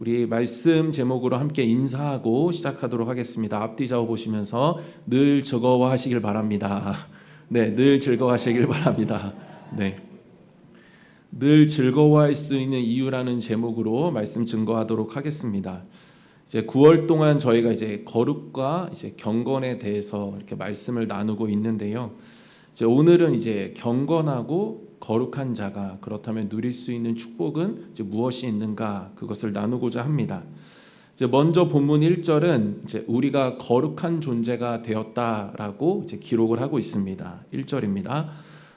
우리 말씀 제목으로 함께 인사하고 시작하도록 하겠습니다. 앞뒤 좌우 보시면서 늘 즐거워하시길 바랍니다. 네, 늘 즐거워하시길 바랍니다. 네. 늘 즐거워할 수 있는 이유라는 제목으로 말씀 증거하도록 하겠습니다. 이제 9월 동안 저희가 이제 거룩과 이제 경건에 대해서 이렇게 말씀을 나누고 있는데요. 이제 오늘은 이제 경건하고 거룩한 자가 그렇다면 누릴 수 있는 축복은 이제 무엇이 있는가 그것을 나누고자 합니다. 이제 먼저 본문 1절은 이제 우리가 거룩한 존재가 되었다라고 이제 기록을 하고 있습니다. 1절입니다.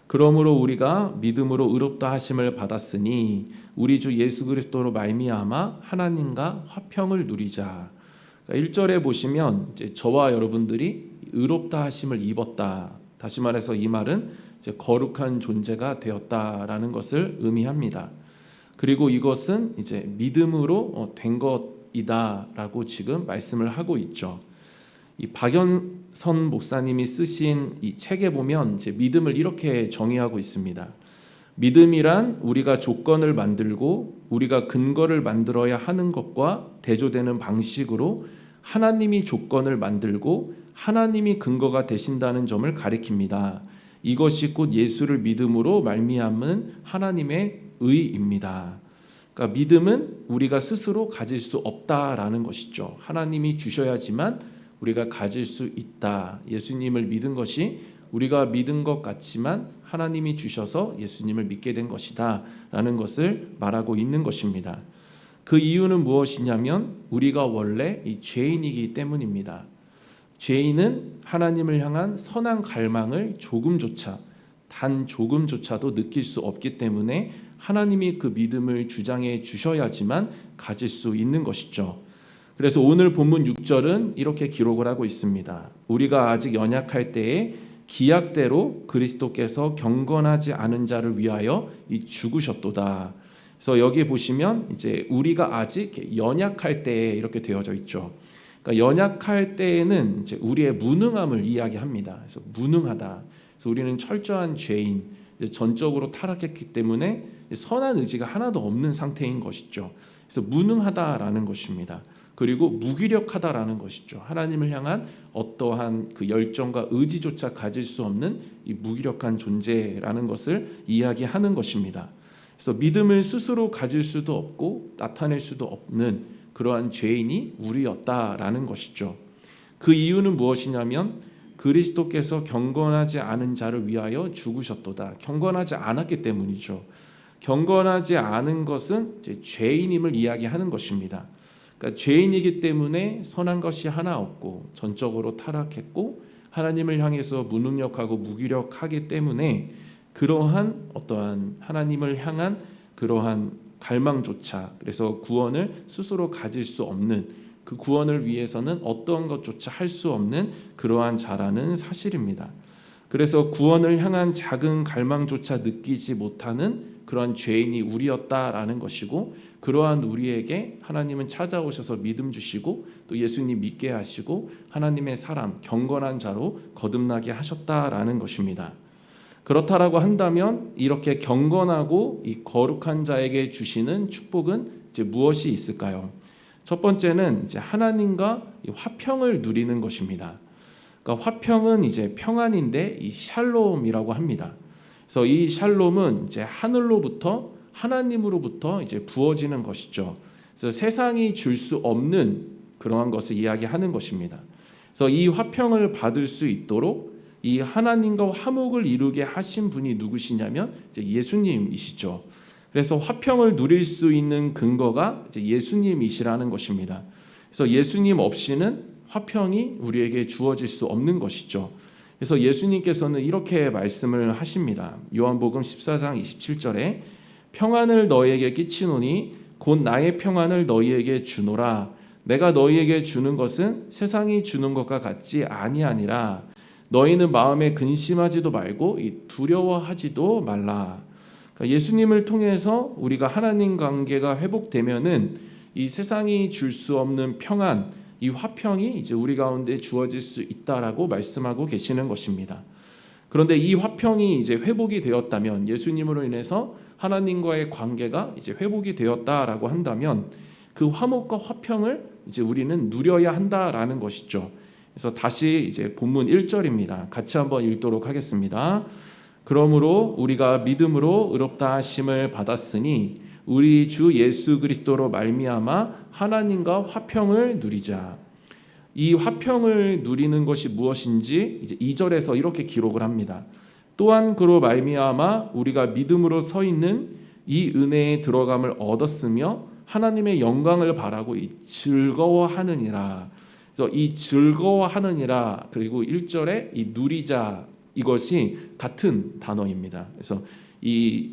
그러므로 우리가 믿음으로 의롭다 하심을 받았으니 우리 주 예수 그리스도로 말미암아 하나님과 화평을 누리자. 그러니까 1절에 보시면 이제 저와 여러분들이 의롭다 하심을 입었다. 다시 말해서 이 말은 이제 거룩한 존재가 되었다라는 것을 의미합니다. 그리고 이것은 이제 믿음으로 어, 된 것이다라고 지금 말씀을 하고 있죠. 이 박연선 목사님이 쓰신 이 책에 보면 이제 믿음을 이렇게 정의하고 있습니다. 믿음이란 우리가 조건을 만들고 우리가 근거를 만들어야 하는 것과 대조되는 방식으로 하나님이 조건을 만들고 하나님이 근거가 되신다는 점을 가리킵니다. 이것이 곧 예수를 믿음으로 말미암은 하나님의 의입니다. 그러니까 믿음은 우리가 스스로 가질 수 없다라는 것이죠. 하나님이 주셔야지만 우리가 가질 수 있다. 예수님을 믿은 것이 우리가 믿은 것 같지만 하나님이 주셔서 예수님을 믿게 된 것이다 라는 것을 말하고 있는 것입니다. 그 이유는 무엇이냐면 우리가 원래 이 죄인이기 때문입니다. 죄인은 하나님을 향한 선한 갈망을 조금조차 단 조금조차도 느낄 수 없기 때문에 하나님이 그 믿음을 주장해 주셔야지만 가질 수 있는 것이죠. 그래서 오늘 본문 6절은 이렇게 기록을 하고 있습니다. 우리가 아직 연약할 때에 기약대로 그리스도께서 경건하지 않은 자를 위하여 이 죽으셨도다. 그래서 여기 보시면 이제 우리가 아직 연약할 때에 이렇게 되어져 있죠. 그러니까 연약할 때에는 이제 우리의 무능함을 이야기합니다. 그래서 무능하다. 그래서 우리는 철저한 죄인, 전적으로 타락했기 때문에 선한 의지가 하나도 없는 상태인 것이죠. 그래서 무능하다라는 것입니다. 그리고 무기력하다라는 것이죠. 하나님을 향한 어떠한 그 열정과 의지조차 가질 수 없는 이 무기력한 존재라는 것을 이야기하는 것입니다. 그래서 믿음을 스스로 가질 수도 없고 나타낼 수도 없는 그러한 죄인이 우리였다라는 것이죠. 그 이유는 무엇이냐면 그리스도께서 경건하지 않은 자를 위하여 죽으셨도다. 경건하지 않았기 때문이죠. 경건하지 않은 것은 죄인임을 이야기하는 것입니다. 그러니까 죄인이기 때문에 선한 것이 하나 없고 전적으로 타락했고 하나님을 향해서 무능력하고 무기력하기 때문에 그러한 어떠한 하나님을 향한 그러한 갈망조차 그래서 구원을 스스로 가질 수 없는 그 구원을 위해서는 어떤 것조차 할 수 없는 그러한 자라는 사실입니다. 그래서 구원을 향한 작은 갈망조차 느끼지 못하는 그러한 죄인이 우리였다라는 것이고 그러한 우리에게 하나님은 찾아오셔서 믿음 주시고 또 예수님 믿게 하시고 하나님의 사람 경건한 자로 거듭나게 하셨다라는 것입니다. 그렇다라고 한다면 이렇게 경건하고 이 거룩한 자에게 주시는 축복은 이제 무엇이 있을까요? 첫 번째는 이제 하나님과 화평을 누리는 것입니다. 그러니까 화평은 이제 평안인데 이 샬롬이라고 합니다. 그래서 이 샬롬은 이제 하늘로부터 하나님으로부터 이제 부어지는 것이죠. 그래서 세상이 줄 수 없는 그러한 것을 이야기하는 것입니다. 그래서 이 화평을 받을 수 있도록 이 하나님과 화목을 이루게 하신 분이 누구시냐면 예수님이시죠. 그래서 화평을 누릴 수 있는 근거가 예수님이시라는 것입니다. 그래서 예수님 없이는 화평이 우리에게 주어질 수 없는 것이죠. 그래서 예수님께서는 이렇게 말씀을 하십니다. 요한복음 14장 27절에 평안을 너희에게 끼치노니 곧 나의 평안을 너희에게 주노라. 내가 너희에게 주는 것은 세상이 주는 것과 같지 아니하니라. 너희는 마음에 근심하지도 말고 두려워하지도 말라. 그러니까 예수님을 통해서 우리가 하나님 관계가 회복되면은 이 세상이 줄 수 없는 평안, 이 화평이 이제 우리 가운데 주어질 수 있다라고 말씀하고 계시는 것입니다. 그런데 이 화평이 이제 회복이 되었다면 예수님으로 인해서 하나님과의 관계가 이제 회복이 되었다라고 한다면 그 화목과 화평을 이제 우리는 누려야 한다라는 것이죠. 그래서 다시 이제 본문 1절입니다. 같이 한번 읽도록 하겠습니다. 그러므로 우리가 믿음으로 의롭다 하심을 받았으니 우리 주 예수 그리스도로 말미암아 하나님과 화평을 누리자. 이 화평을 누리는 것이 무엇인지 이제 2절에서 이렇게 기록을 합니다. 또한 그로 말미암아 우리가 믿음으로 서 있는 이 은혜에 들어감을 얻었으며 하나님의 영광을 바라고 이 즐거워하느니라. 그래서 이 즐거워하느니라 그리고 1절에 이 누리자 이것이 같은 단어입니다. 그래서 이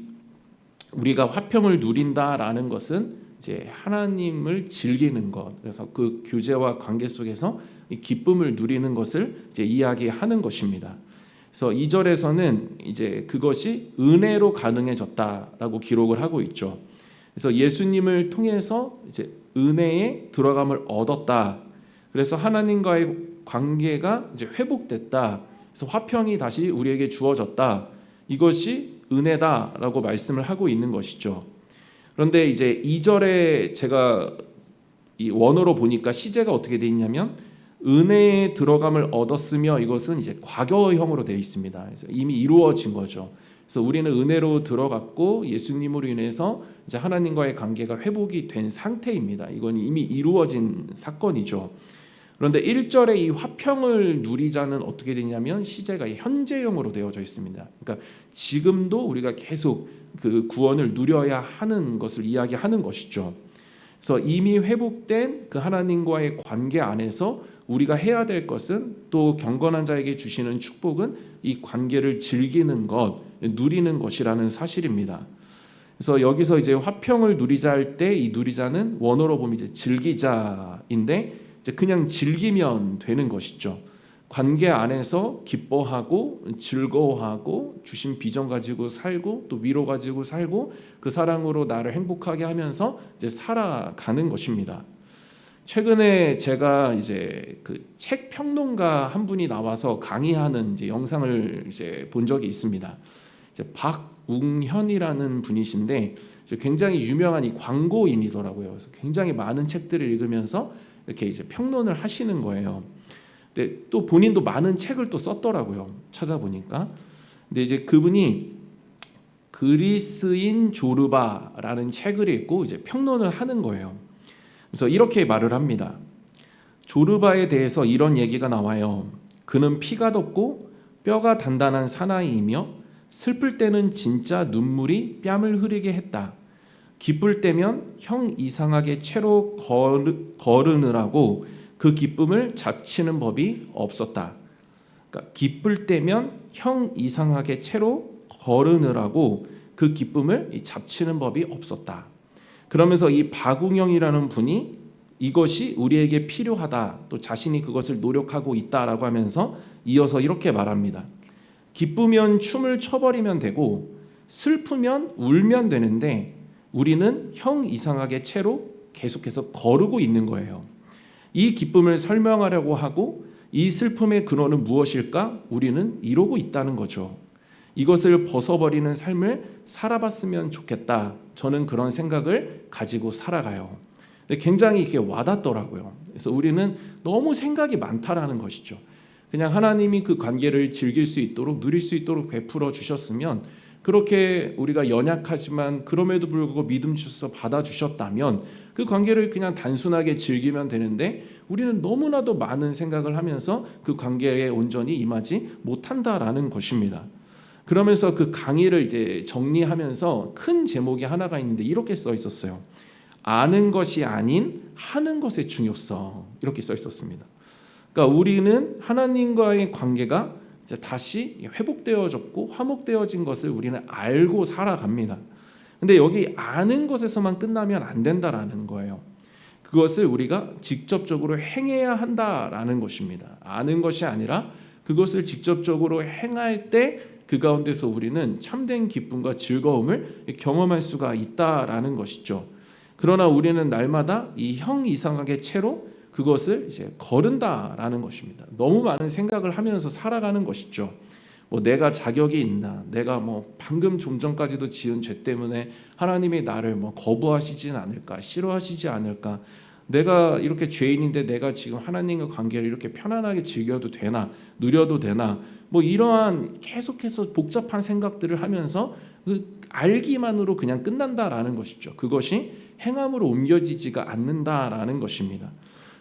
우리가 화평을 누린다라는 것은 이제 하나님을 즐기는 것. 그래서 그 교제와 관계 속에서 이 기쁨을 누리는 것을 이제 이야기하는 것입니다. 그래서 2절에서는 이제 그것이 은혜로 가능해졌다라고 기록을 하고 있죠. 그래서 예수님을 통해서 이제 은혜에 들어감을 얻었다. 그래서 하나님과의 관계가 이제 회복됐다. 그래서 화평이 다시 우리에게 주어졌다. 이것이 은혜다라고 말씀을 하고 있는 것이죠. 그런데 이제 2절에 제가 이 원어로 보니까 시제가 어떻게 돼 있냐면 은혜에 들어감을 얻었으며 이것은 이제 과거형으로 되어 있습니다. 그래서 이미 이루어진 거죠. 그래서 우리는 은혜로 들어갔고 예수님으로 인해서 이제 하나님과의 관계가 회복이 된 상태입니다. 이건 이미 이루어진 사건이죠. 그런데 1절에 이 화평을 누리자는 어떻게 되냐면 시제가 현재형으로 되어져 있습니다. 그러니까 지금도 우리가 계속 그 구원을 누려야 하는 것을 이야기하는 것이죠. 그래서 이미 회복된 그 하나님과의 관계 안에서 우리가 해야 될 것은 또 경건한 자에게 주시는 축복은 이 관계를 즐기는 것, 누리는 것이라는 사실입니다. 그래서 여기서 이제 화평을 누리자 할 때 이 누리자는 원어로 보면 이제 즐기자인데 이제 그냥 즐기면 되는 것이죠. 관계 안에서 기뻐하고 즐거워하고 주신 비전 가지고 살고 또 위로 가지고 살고 그 사랑으로 나를 행복하게 하면서 이제 살아가는 것입니다. 최근에 제가 이제 그 책 평론가 한 분이 나와서 강의하는 이제 영상을 이제 본 적이 있습니다. 이제 박웅현이라는 분이신데 굉장히 유명한 이 광고인이더라고요. 그래서 굉장히 많은 책들을 읽으면서 이렇게 이제 평론을 하시는 거예요. 근데 또 본인도 많은 책을 또 썼더라고요. 찾아보니까. 근데 이제 그분이 그리스인 조르바라는 책을 읽고 이제 평론을 하는 거예요. 그래서 이렇게 말을 합니다. 조르바에 대해서 이런 얘기가 나와요. 그는 피가 덥고 뼈가 단단한 사나이이며 슬플 때는 진짜 눈물이 뺨을 흐리게 했다. 기쁠 때면 형 이상하게 채로 거르느라고 그 기쁨을 잡치는 법이 없었다. 그러니까 기쁠 때면 형 이상하게 채로 거르느라고 그 기쁨을 잡치는 법이 없었다. 그러면서 이 박웅영이라는 분이 이것이 우리에게 필요하다. 또 자신이 그것을 노력하고 있다라고 하면서 이어서 이렇게 말합니다. 기쁘면 춤을 춰버리면 되고 슬프면 울면 되는데 우리는 형 이상하게 채로 계속해서 거르고 있는 거예요. 이 기쁨을 설명하려고 하고 이 슬픔의 근원은 무엇일까? 우리는 이러고 있다는 거죠. 이것을 벗어버리는 삶을 살아봤으면 좋겠다. 저는 그런 생각을 가지고 살아가요. 굉장히 이게 와닿더라고요. 그래서 우리는 너무 생각이 많다라는 것이죠. 그냥 하나님이 그 관계를 즐길 수 있도록 누릴 수 있도록 베풀어 주셨으면 그렇게 우리가 연약하지만 그럼에도 불구하고 믿음 주셔서 받아 주셨다면 그 관계를 그냥 단순하게 즐기면 되는데 우리는 너무나도 많은 생각을 하면서 그 관계에 온전히 임하지 못한다라는 것입니다. 그러면서 그 강의를 이제 정리하면서 큰 제목이 하나가 있는데 이렇게 써 있었어요. 아는 것이 아닌 하는 것의 중요성 이렇게 써 있었습니다. 그러니까 우리는 하나님과의 관계가 다시 회복되어졌고 화목되어진 것을 우리는 알고 살아갑니다. 근데 여기 아는 것에서만 끝나면 안 된다라는 거예요. 그것을 우리가 직접적으로 행해야 한다라는 것입니다. 아는 것이 아니라 그것을 직접적으로 행할 때 그 가운데서 우리는 참된 기쁨과 즐거움을 경험할 수가 있다라는 것이죠. 그러나 우리는 날마다 이 형 이상하게 채로 그것을 이제 거른다라는 것입니다. 너무 많은 생각을 하면서 살아가는 것이죠. 뭐 내가 자격이 있나, 내가 뭐 방금 좀 전까지도 지은 죄 때문에 하나님이 나를 뭐 거부하시진 않을까, 싫어하시지 않을까, 내가 이렇게 죄인인데 내가 지금 하나님과 관계를 이렇게 편안하게 즐겨도 되나, 누려도 되나, 뭐 이러한 계속해서 복잡한 생각들을 하면서 그 알기만으로 그냥 끝난다라는 것이죠. 그것이 행함으로 옮겨지지가 않는다라는 것입니다.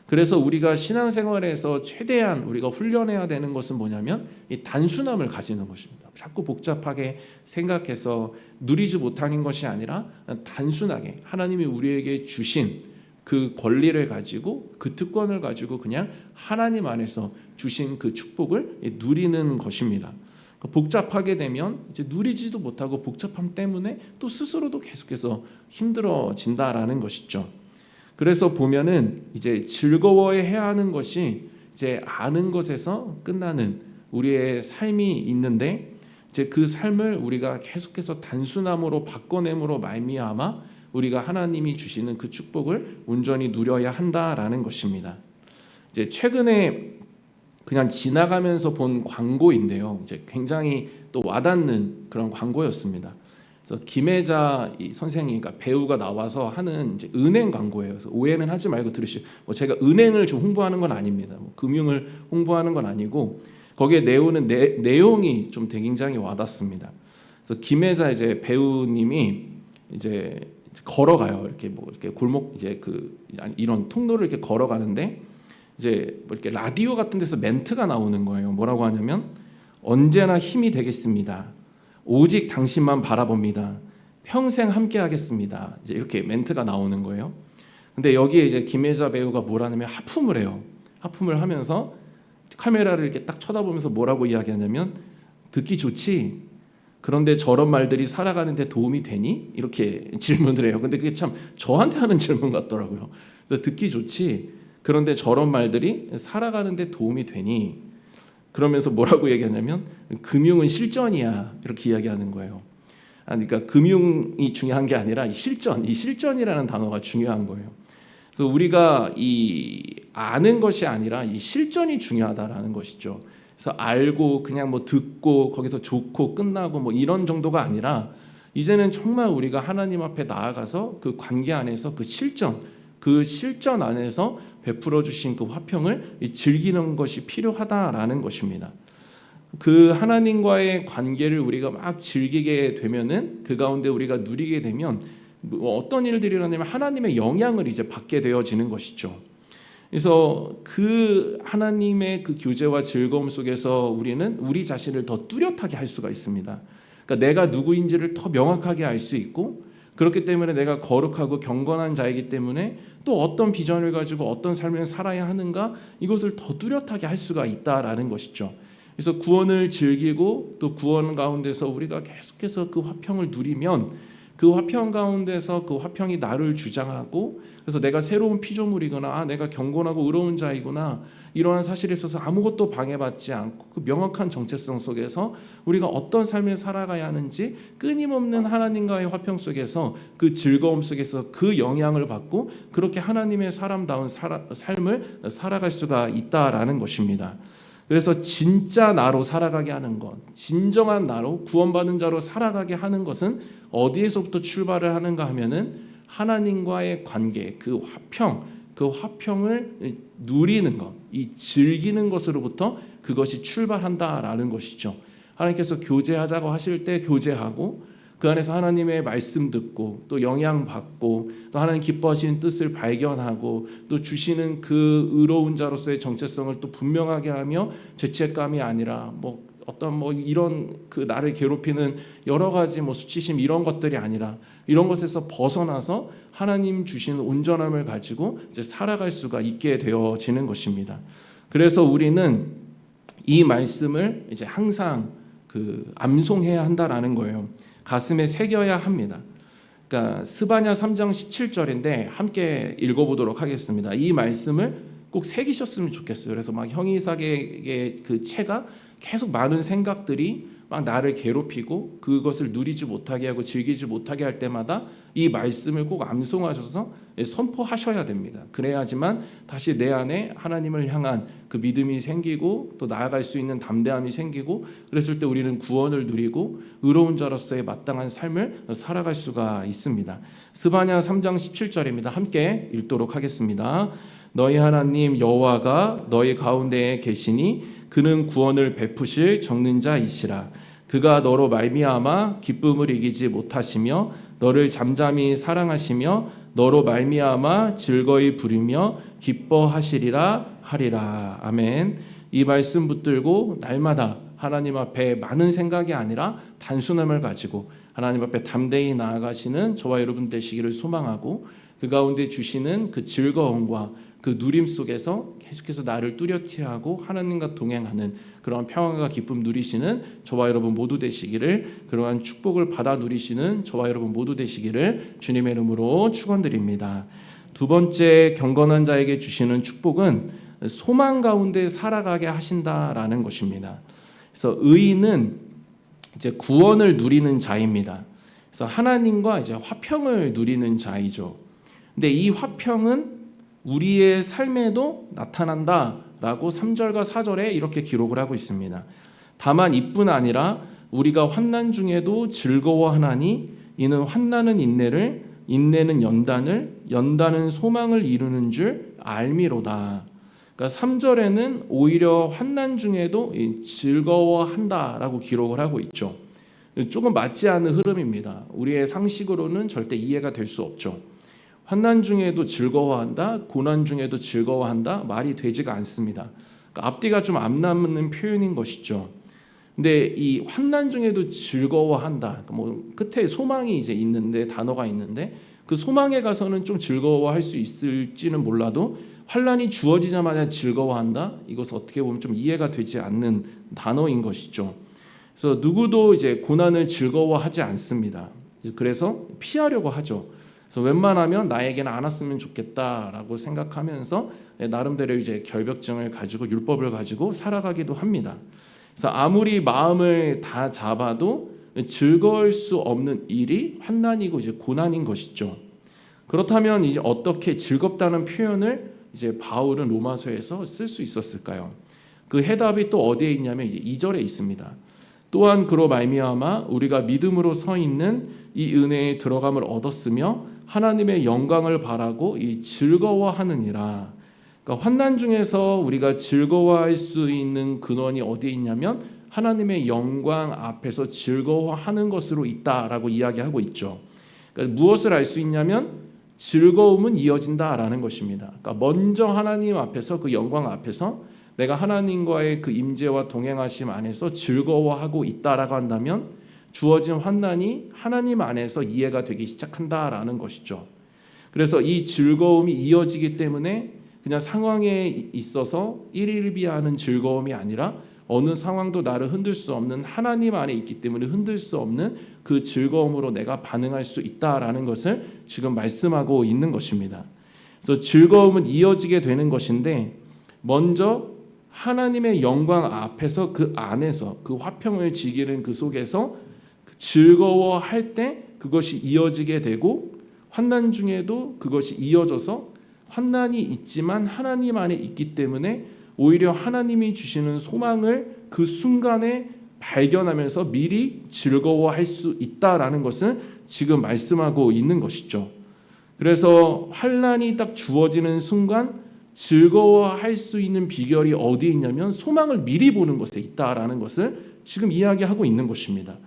그래서 우리가 신앙생활에서 최대한 우리가 훈련해야 되는 것은 뭐냐면 이 단순함을 가지는 것입니다. 자꾸 복잡하게 생각해서 누리지 못하는 것이 아니라 단순하게 하나님이 우리에게 주신 그 권리를 가지고 그 특권을 가지고 그냥 하나님 안에서 주신 그 축복을 누리는 것입니다. 그러니까 복잡하게 되면 이제 누리지도 못하고 복잡함 때문에 또 스스로도 계속해서 힘들어진다라는 것이죠. 그래서 보면은 이제 즐거워해야 하는 것이 이제 아는 것에서 끝나는 우리의 삶이 있는데 이제 그 삶을 우리가 계속해서 단순함으로 바꿔냄으로 말미암아 우리가 하나님이 주시는 그 축복을 온전히 누려야 한다라는 것입니다. 이제 최근에 그냥 지나가면서 본 광고인데요. 이제 굉장히 또 와닿는 그런 광고였습니다. 그래서 김혜자 이 선생님, 그러니까 배우가 나와서 하는 이제 은행 광고예요. 그래서 오해는 하지 말고 들으시. 뭐 제가 은행을 좀 홍보하는 건 아닙니다. 뭐 금융을 홍보하는 건 아니고 거기에 내오는 내, 내용이 좀 굉장히 와닿습니다. 그래서 김혜자 이제 배우님이 이제 걸어가요. 이렇게 뭐 이렇게 골목 이제 그 이런 통로를 이렇게 걸어가는데 이제 뭐 이렇게 라디오 같은 데서 멘트가 나오는 거예요. 뭐라고 하냐면 언제나 힘이 되겠습니다. 오직 당신만 바라봅니다. 평생 함께 하겠습니다. 이제 이렇게 멘트가 나오는 거예요. 근데 여기에 이제 김혜자 배우가 뭐라냐면 하품을 해요. 하품을 하면서 카메라를 이렇게 딱 쳐다보면서 뭐라고 이야기하냐면 듣기 좋지. 그런데 저런 말들이 살아가는데 도움이 되니? 이렇게 질문을 해요. 근데 그게 참 저한테 하는 질문 같더라고요. 그래서 듣기 좋지. 그런데 저런 말들이 살아가는데 도움이 되니? 그러면서 뭐라고 얘기하냐면 금융은 실전이야 이렇게 이야기하는 거예요. 아, 그러니까 금융이 중요한 게 아니라 이 실전, 이 실전이라는 단어가 중요한 거예요. 그래서 우리가 이 아는 것이 아니라 이 실전이 중요하다라는 것이죠. 그래서 알고 그냥 뭐 듣고 거기서 좋고 끝나고 뭐 이런 정도가 아니라 이제는 정말 우리가 하나님 앞에 나아가서 그 관계 안에서 그 실전, 그 실전 안에서 베풀어 주신 그 화평을 즐기는 것이 필요하다라는 것입니다. 그 하나님과의 관계를 우리가 막 즐기게 되면은 그 가운데 우리가 누리게 되면 뭐 어떤 일들이 일어나면 하나님의 영향을 이제 받게 되어지는 것이죠. 그래서 그 하나님의 그 교제와 즐거움 속에서 우리는 우리 자신을 더 뚜렷하게 할 수가 있습니다. 그러니까 내가 누구인지를 더 명확하게 알 수 있고 그렇기 때문에 내가 거룩하고 경건한 자이기 때문에 또 어떤 비전을 가지고 어떤 삶을 살아야 하는가 이것을 더 뚜렷하게 할 수가 있다라는 것이죠. 그래서 구원을 즐기고 또 구원 가운데서 우리가 계속해서 그 화평을 누리면 그 화평 가운데서 그 화평이 나를 주장하고 그래서 내가 새로운 피조물이거나 아 내가 경건하고 의로운 자이구나 이러한 사실에 있어서 아무것도 방해받지 않고 그 명확한 정체성 속에서 우리가 어떤 삶을 살아가야 하는지 끊임없는 하나님과의 화평 속에서 그 즐거움 속에서 그 영향을 받고 그렇게 하나님의 사람다운 살아, 삶을 살아갈 수가 있다라는 것입니다. 그래서 진짜 나로 살아가게 하는 것, 진정한 나로 구원받은 자로 살아가게 하는 것은 어디에서부터 출발을 하는가 하면은 하나님과의 관계, 그 화평, 그 화평을 누리는 것, 이 즐기는 것으로부터 그것이 출발한다라는 것이죠. 하나님께서 교제하자고 하실 때 교제하고 그 안에서 하나님의 말씀 듣고 또 영향 받고 또 하나님 기뻐하시는 뜻을 발견하고 또 주시는 그 의로운 자로서의 정체성을 또 분명하게 하며 죄책감이 아니라 뭐 어떤 뭐 이런 그 나를 괴롭히는 여러 가지 뭐 수치심 이런 것들이 아니라 이런 것에서 벗어나서 하나님 주시는 온전함을 가지고 이제 살아갈 수가 있게 되어지는 것입니다. 그래서 우리는 이 말씀을 이제 항상 그 암송해야 한다라는 거예요. 가슴에 새겨야 합니다. 그러니까 스바냐 3장 17절인데 함께 읽어보도록 하겠습니다. 이 말씀을 꼭 새기셨으면 좋겠어요. 그래서 막 형이삭의 그 채가 계속 많은 생각들이 막 나를 괴롭히고 그것을 누리지 못하게 하고 즐기지 못하게 할 때마다 이 말씀을 꼭 암송하셔서 선포하셔야 됩니다. 그래야지만 다시 내 안에 하나님을 향한 그 믿음이 생기고 또 나아갈 수 있는 담대함이 생기고 그랬을 때 우리는 구원을 누리고 의로운 자로서의 마땅한 삶을 살아갈 수가 있습니다. 스바냐 3장 17절입니다. 함께 읽도록 하겠습니다. 너희 하나님 여호와가 너희 가운데에 계시니 그는 구원을 베푸실 적는 자이시라. 그가 너로 말미암아 기쁨을 이기지 못하시며 너를 잠잠히 사랑하시며 너로 말미암아 즐거이 부리며 기뻐하시리라 하리라. 아멘. 이 말씀 붙들고 날마다 하나님 앞에 많은 생각이 아니라 단순함을 가지고 하나님 앞에 담대히 나아가시는 저와 여러분 되시기를 소망하고 그 가운데 주시는 그 즐거움과 그 누림 속에서 계속해서 나를 뚜렷이 하고 하나님과 동행하는 그러한 평안과 기쁨 누리시는 저와 여러분 모두 되시기를 그러한 축복을 받아 누리시는 저와 여러분 모두 되시기를 주님의 이름으로 축원드립니다. 두 번째 경건한 자에게 주시는 축복은 소망 가운데 살아가게 하신다라는 것입니다. 그래서 의인은 이제 구원을 누리는 자입니다. 그래서 하나님과 이제 화평을 누리는 자이죠. 근데 이 화평은 우리의 삶에도 나타난다라고 3절과 4절에 이렇게 기록을 하고 있습니다. 다만 이뿐 아니라 우리가 환난 중에도 즐거워하나니 이는 환난은 인내를 인내는 연단을 연단은 소망을 이루는 줄 알미로다. 그러니까 3절에는 오히려 환난 중에도 즐거워한다라고 기록을 하고 있죠. 조금 맞지 않는 흐름입니다. 우리의 상식으로는 절대 이해가 될 수 없죠. 환난 중에도 즐거워한다, 고난 중에도 즐거워한다 말이 되지가 않습니다. 그러니까 앞뒤가 좀 안 남는 표현인 것이죠. 근데 이 환난 중에도 즐거워한다. 그러니까 뭐 끝에 소망이 이제 있는데 단어가 있는데 그 소망에 가서는 좀 즐거워할 수 있을지는 몰라도 환란이 주어지자마자 즐거워한다. 이것은 어떻게 보면 좀 이해가 되지 않는 단어인 것이죠. 그래서 누구도 이제 고난을 즐거워하지 않습니다. 그래서 피하려고 하죠. 그래서 웬만하면 나에게는 안 왔으면 좋겠다라고 생각하면서 나름대로 이제 결벽증을 가지고 율법을 가지고 살아가기도 합니다. 그래서 아무리 마음을 다 잡아도 즐거울 수 없는 일이 환난이고 이제 고난인 것이죠. 그렇다면 이제 어떻게 즐겁다는 표현을 이제 바울은 로마서에서 쓸 수 있었을까요? 그 해답이 또 어디에 있냐면 이제 2절에 있습니다. 또한 그로 말미암아 우리가 믿음으로 서 있는 이 은혜에 들어감을 얻었으며 하나님의 영광을 바라고 이 즐거워하느니라. 그러니까 환난 중에서 우리가 즐거워할 수 있는 근원이 어디에 있냐면 하나님의 영광 앞에서 즐거워하는 것으로 있다라고 이야기하고 있죠. 그러니까 무엇을 알 수 있냐면 즐거움은 이어진다라는 것입니다. 그러니까 먼저 하나님 앞에서 그 영광 앞에서 내가 하나님과의 그 임재와 동행하심 안에서 즐거워하고 있다라고 한다면 주어진 환난이 하나님 안에서 이해가 되기 시작한다라는 것이죠. 그래서 이 즐거움이 이어지기 때문에 그냥 상황에 있어서 일일비하는 즐거움이 아니라 어느 상황도 나를 흔들 수 없는 하나님 안에 있기 때문에 흔들 수 없는 그 즐거움으로 내가 반응할 수 있다라는 것을 지금 말씀하고 있는 것입니다. 그래서 즐거움은 이어지게 되는 것인데 먼저 하나님의 영광 앞에서 그 안에서 그 화평을 지기는 그 속에서 즐거워할 때 그것이 이어지게 되고 환난 중에도 그것이 이어져서 환난이 있지만 하나님 안에 있기 때문에 오히려 하나님이 주시는 소망을 그 순간에 발견하면서 미리 즐거워할 수 있다라는 것은 지금 말씀하고 있는 것이죠. 그래서 환란이 딱 주어지는 순간 즐거워할 수 있는 비결이 어디 있냐면 소망을 미리 보는 것에 있다라는 것을 지금 이야기하고 있는 것입니다.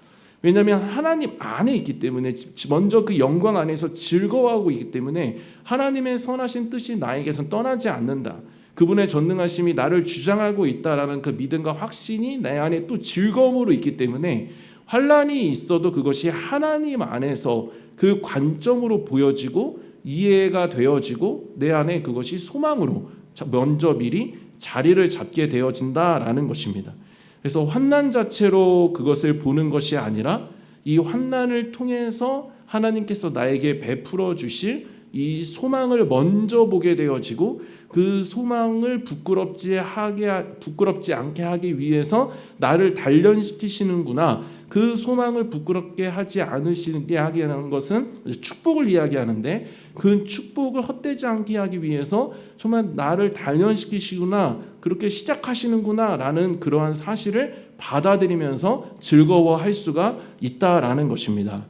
왜냐하면 하나님 안에 있기 때문에 먼저 그 영광 안에서 즐거워하고 있기 때문에 하나님의 선하신 뜻이 나에게선 떠나지 않는다. 그분의 전능하심이 나를 주장하고 있다라는 그 믿음과 확신이 내 안에 또 즐거움으로 있기 때문에 환란이 있어도 그것이 하나님 안에서 그 관점으로 보여지고 이해가 되어지고 내 안에 그것이 소망으로 먼저 미리 자리를 잡게 되어진다라는 것입니다. 그래서 환난 자체로 그것을 보는 것이 아니라 이 환난을 통해서 하나님께서 나에게 베풀어 주실 이 소망을 먼저 보게 되어지고 그 소망을 부끄럽지 하게 하- 부끄럽지 않게 하기 위해서 나를 단련시키시는구나. 그 소망을 부끄럽게 하지 않으시게 하는 것은 축복을 이야기하는데 그 축복을 헛되지 않게 하기 위해서 정말 나를 단련시키시구나 그렇게 시작하시는구나라는 그러한 사실을 받아들이면서 즐거워할 수가 있다라는 것입니다.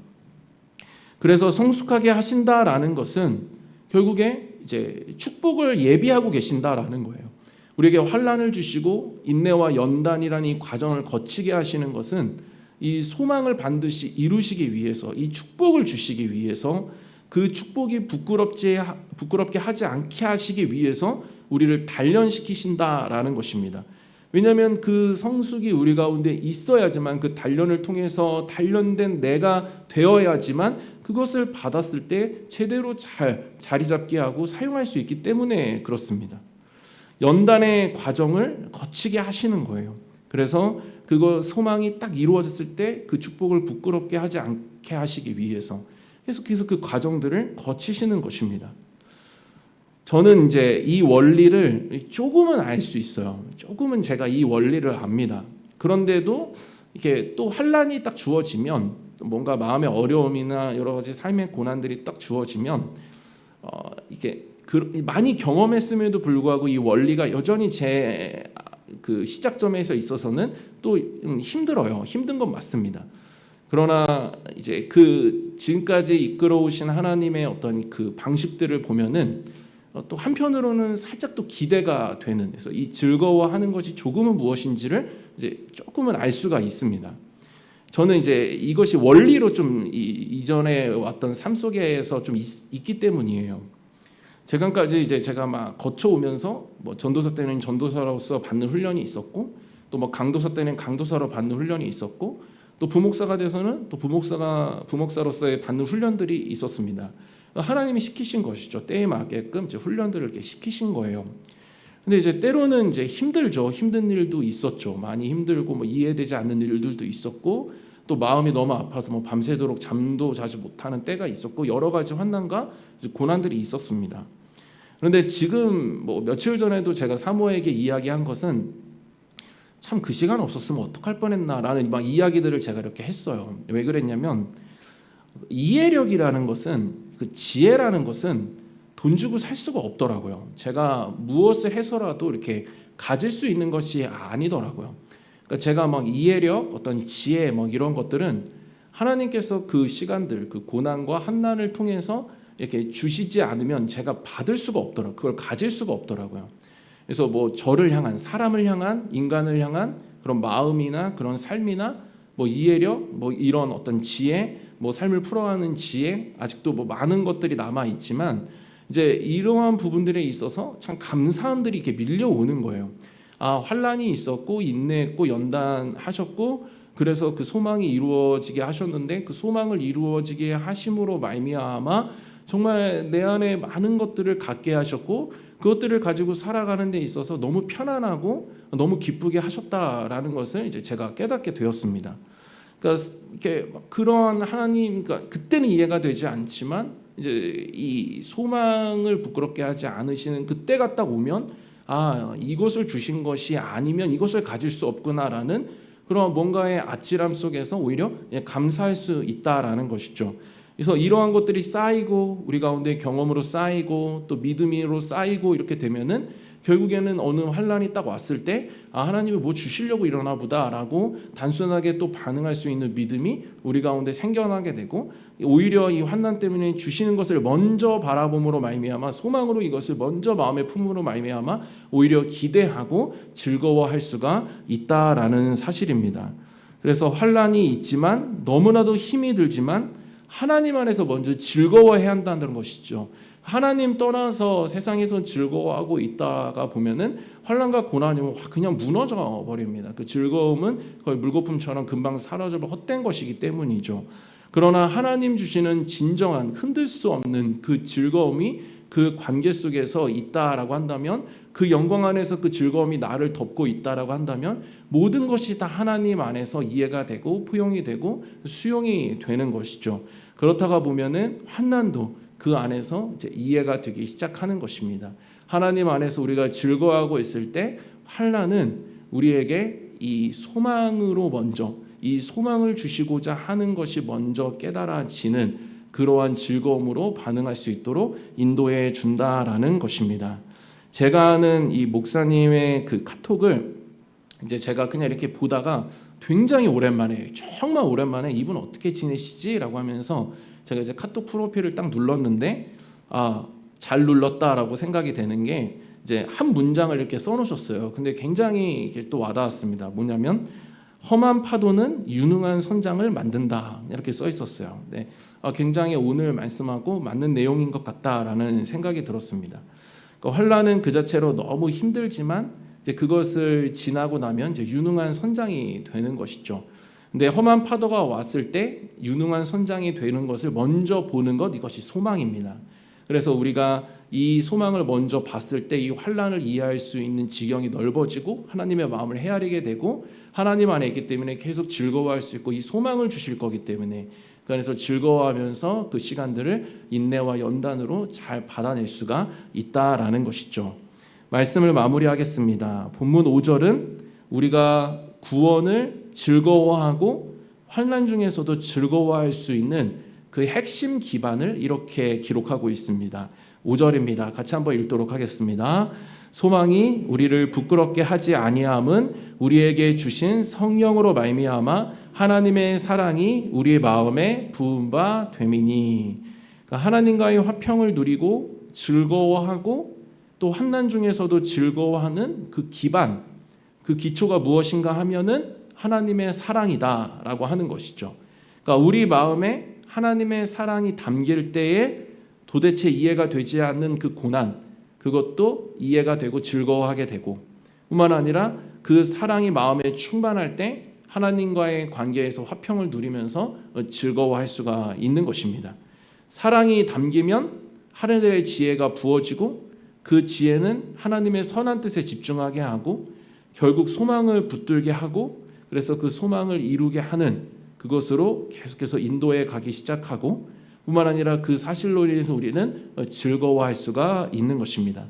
그래서 성숙하게 하신다라는 것은 결국에 이제 축복을 예비하고 계신다라는 거예요. 우리에게 환란을 주시고 인내와 연단이라는 이 과정을 거치게 하시는 것은 이 소망을 반드시 이루시기 위해서 이 축복을 주시기 위해서 그 축복이 부끄럽지 부끄럽게 하지 않게 하시기 위해서 우리를 단련시키신다라는 것입니다. 왜냐하면 그 성숙이 우리 가운데 있어야지만 그 단련을 통해서 단련된 내가 되어야지만 그것을 받았을 때 제대로 잘 자리 잡게 하고 사용할 수 있기 때문에 그렇습니다. 연단의 과정을 거치게 하시는 거예요. 그래서 그거 소망이 딱 이루어졌을 때 그 축복을 부끄럽게 하지 않게 하시기 위해서 계속해서 그 과정들을 거치시는 것입니다. 저는 이제 이 원리를 조금은 알 수 있어요. 조금은 제가 이 원리를 압니다. 그런데도 이렇게 또 환란이 딱 주어지면 뭔가 마음의 어려움이나 여러 가지 삶의 고난들이 딱 주어지면 어, 이게 그, 많이 경험했음에도 불구하고 이 원리가 여전히 제 그 시작점에서 있어서는 또 음, 힘들어요. 힘든 건 맞습니다. 그러나 이제 그 지금까지 이끌어 오신 하나님의 어떤 그 방식들을 보면은 어, 또 한편으로는 살짝 또 기대가 되는 그래서 이 즐거워하는 것이 조금은 무엇인지를 이제 조금은 알 수가 있습니다. 저는 이제 이것이 원리로 좀 이, 이전에 왔던 삶 속에서 좀 있, 있기 때문이에요. 제가까지 이제 제가 막 거쳐오면서 뭐 전도사 때는 전도사로서 받는 훈련이 있었고 또 뭐 강도사 때는 강도사로 받는 훈련이 있었고 또 부목사가 돼서는 또 부목사가 부목사로서의 받는 훈련들이 있었습니다. 하나님이 시키신 것이죠. 때에 맞게끔 이제 훈련들을 이렇게 시키신 거예요. 근데 이제 때로는 이제 힘들죠. 힘든 일도 있었죠. 많이 힘들고 뭐 이해되지 않는 일들도 있었고 또 마음이 너무 아파서 뭐 밤새도록 잠도 자지 못하는 때가 있었고 여러 가지 환난과 고난들이 있었습니다. 그런데 지금 뭐 며칠 전에도 제가 사모에게 이야기한 것은 참 그 시간 없었으면 어떡할 뻔했나라는 막 이야기들을 제가 이렇게 했어요. 왜 그랬냐면 이해력이라는 것은 그 지혜라는 것은 돈 주고 살 수가 없더라고요. 제가 무엇을 해서라도 이렇게 가질 수 있는 것이 아니더라고요. 그러니까 제가 막 이해력, 어떤 지혜, 뭐 이런 것들은 하나님께서 그 시간들, 그 고난과 한난을 통해서 이렇게 주시지 않으면 제가 받을 수가 없더라고요. 그걸 가질 수가 없더라고요. 그래서 뭐 저를 향한 사람을 향한 인간을 향한 그런 마음이나 그런 삶이나 뭐 이해력, 뭐 이런 어떤 지혜, 뭐 삶을 풀어가는 지혜 아직도 뭐 많은 것들이 남아 있지만 이제 이러한 부분들에 있어서 참 감사함들이 이렇게 밀려오는 거예요. 아 환란이 있었고 인내했고 연단하셨고 그래서 그 소망이 이루어지게 하셨는데 그 소망을 이루어지게 하심으로 말미암아 정말 내 안에 많은 것들을 갖게 하셨고 그것들을 가지고 살아가는 데 있어서 너무 편안하고 너무 기쁘게 하셨다라는 것을 이제 제가 깨닫게 되었습니다. 그러니까 이렇게 그런 하나님, 그러니까 그때는 이해가 되지 않지만 이제 이 소망을 부끄럽게 하지 않으시는 그때가 딱 오면 아 이것을 주신 것이 아니면 이것을 가질 수 없구나라는 그런 뭔가의 아찔함 속에서 오히려 감사할 수 있다라는 것이죠. 그래서 이러한 것들이 쌓이고 우리 가운데 경험으로 쌓이고 또 믿음으로 쌓이고 이렇게 되면은 결국에는 어느 환란이 딱 왔을 때 아, 하나님이 뭐 주시려고 이러나 보다라고 단순하게 또 반응할 수 있는 믿음이 우리 가운데 생겨나게 되고 오히려 이 환난 때문에 주시는 것을 먼저 바라봄으로 말미암아 소망으로 이것을 먼저 마음에 품으로 말미암아 오히려 기대하고 즐거워할 수가 있다라는 사실입니다. 그래서 환란이 있지만 너무나도 힘이 들지만 하나님 안에서 먼저 즐거워해야 한다는 것이죠. 하나님 떠나서 세상에서 즐거워하고 있다가 보면은 환란과 고난이 그냥 무너져 버립니다. 그 즐거움은 거의 물거품처럼 금방 사라져 헛된 것이기 때문이죠. 그러나 하나님 주시는 진정한 흔들 수 없는 그 즐거움이 그 관계 속에서 있다라고 한다면 그 영광 안에서 그 즐거움이 나를 덮고 있다라고 한다면 모든 것이 다 하나님 안에서 이해가 되고 포용이 되고 수용이 되는 것이죠. 그렇다가 보면은 환난도 그 안에서 이제 이해가 되기 시작하는 것입니다. 하나님 안에서 우리가 즐거워하고 있을 때 환란은 우리에게 이 소망으로 먼저 이 소망을 주시고자 하는 것이 먼저 깨달아지는 그러한 즐거움으로 반응할 수 있도록 인도해 준다라는 것입니다. 제가 아는 이 목사님의 그 카톡을 이제 제가 그냥 이렇게 보다가 굉장히 오랜만에 정말 오랜만에 이분 어떻게 지내시지라고 하면서 제가 이제 카톡 프로필을 딱 눌렀는데 아 잘 눌렀다라고 생각이 되는 게 이제 한 문장을 이렇게 써놓으셨어요. 근데 굉장히 이게 또 와닿았습니다. 뭐냐면 험한 파도는 유능한 선장을 만든다 이렇게 써 있었어요. 네, 아, 굉장히 오늘 말씀하고 맞는 내용인 것 같다라는 생각이 들었습니다. 그러니까 환란은 그 자체로 너무 힘들지만 이제 그것을 지나고 나면 이제 유능한 선장이 되는 것이죠. 근데 험한 파도가 왔을 때 유능한 선장이 되는 것을 먼저 보는 것 이것이 소망입니다. 그래서 우리가 이 소망을 먼저 봤을 때 이 환란을 이해할 수 있는 지경이 넓어지고 하나님의 마음을 헤아리게 되고 하나님 안에 있기 때문에 계속 즐거워할 수 있고 이 소망을 주실 거기 때문에 그 안에서 즐거워하면서 그 시간들을 인내와 연단으로 잘 받아낼 수가 있다라는 것이죠. 말씀을 마무리하겠습니다. 본문 5절은 우리가 구원을 즐거워하고 환란 중에서도 즐거워할 수 있는 그 핵심 기반을 이렇게 기록하고 있습니다. 5절입니다. 같이 한번 읽도록 하겠습니다. 소망이 우리를 부끄럽게 하지 아니함은 우리에게 주신 성령으로 말미암아 하나님의 사랑이 우리의 마음에 부은 바 됨이니 그러니까 하나님과의 화평을 누리고 즐거워하고 또 환난 중에서도 즐거워하는 그 기반 그 기초가 무엇인가 하면은 하나님의 사랑이다라고 하는 것이죠. 그러니까 우리 마음에 하나님의 사랑이 담길 때에 도대체 이해가 되지 않는 그 고난 그것도 이해가 되고 즐거워하게 되고 뿐만 아니라 그 사랑이 마음에 충만할 때 하나님과의 관계에서 화평을 누리면서 즐거워할 수가 있는 것입니다. 사랑이 담기면 하늘의 지혜가 부어지고 그 지혜는 하나님의 선한 뜻에 집중하게 하고 결국 소망을 붙들게 하고 그래서 그 소망을 이루게 하는 그것으로 계속해서 인도에 가기 시작하고 뿐만 아니라 그 사실로 인해서 우리는 즐거워할 수가 있는 것입니다.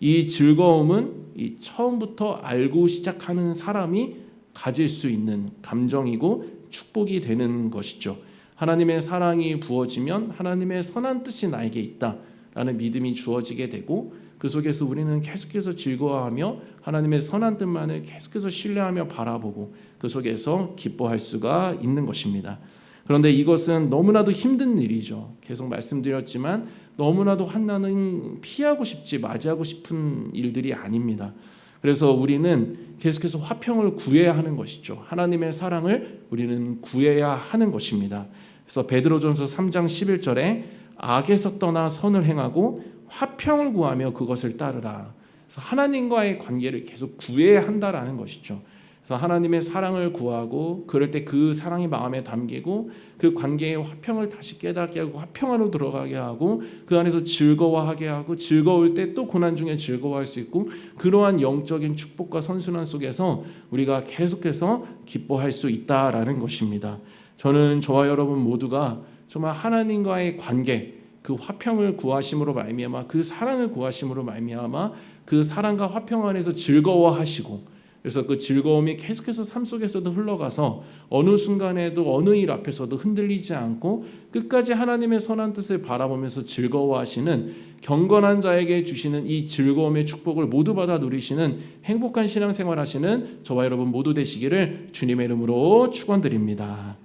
이 즐거움은 이 처음부터 알고 시작하는 사람이 가질 수 있는 감정이고 축복이 되는 것이죠. 하나님의 사랑이 부어지면 하나님의 선한 뜻이 나에게 있다라는 믿음이 주어지게 되고 그 속에서 우리는 계속해서 즐거워하며 하나님의 선한 뜻만을 계속해서 신뢰하며 바라보고 그 속에서 기뻐할 수가 있는 것입니다. 그런데 이것은 너무나도 힘든 일이죠. 계속 말씀드렸지만 너무나도 한나는 피하고 싶지 맞이하고 싶은 일들이 아닙니다. 그래서 우리는 계속해서 화평을 구해야 하는 것이죠. 하나님의 사랑을 우리는 구해야 하는 것입니다. 그래서 베드로전서 3장 11절에 악에서 떠나 선을 행하고 화평을 구하며 그것을 따르라. 그래서 하나님과의 관계를 계속 구해야 한다라는 것이죠. 그래서 하나님의 사랑을 구하고 그럴 때 그 사랑이 마음에 담기고 그 관계의 화평을 다시 깨닫게 하고 화평 안으로 들어가게 하고 그 안에서 즐거워하게 하고 즐거울 때 또 고난 중에 즐거워할 수 있고 그러한 영적인 축복과 선순환 속에서 우리가 계속해서 기뻐할 수 있다라는 것입니다. 저는 저와 여러분 모두가 정말 하나님과의 관계 그 화평을 구하심으로 말미암아 그 사랑을 구하심으로 말미암아 그 사랑과 화평 안에서 즐거워하시고 그래서 그 즐거움이 계속해서 삶 속에서도 흘러가서 어느 순간에도 어느 일 앞에서도 흔들리지 않고 끝까지 하나님의 선한 뜻을 바라보면서 즐거워하시는 경건한 자에게 주시는 이 즐거움의 축복을 모두 받아 누리시는 행복한 신앙생활 하시는 저와 여러분 모두 되시기를 주님의 이름으로 축원드립니다.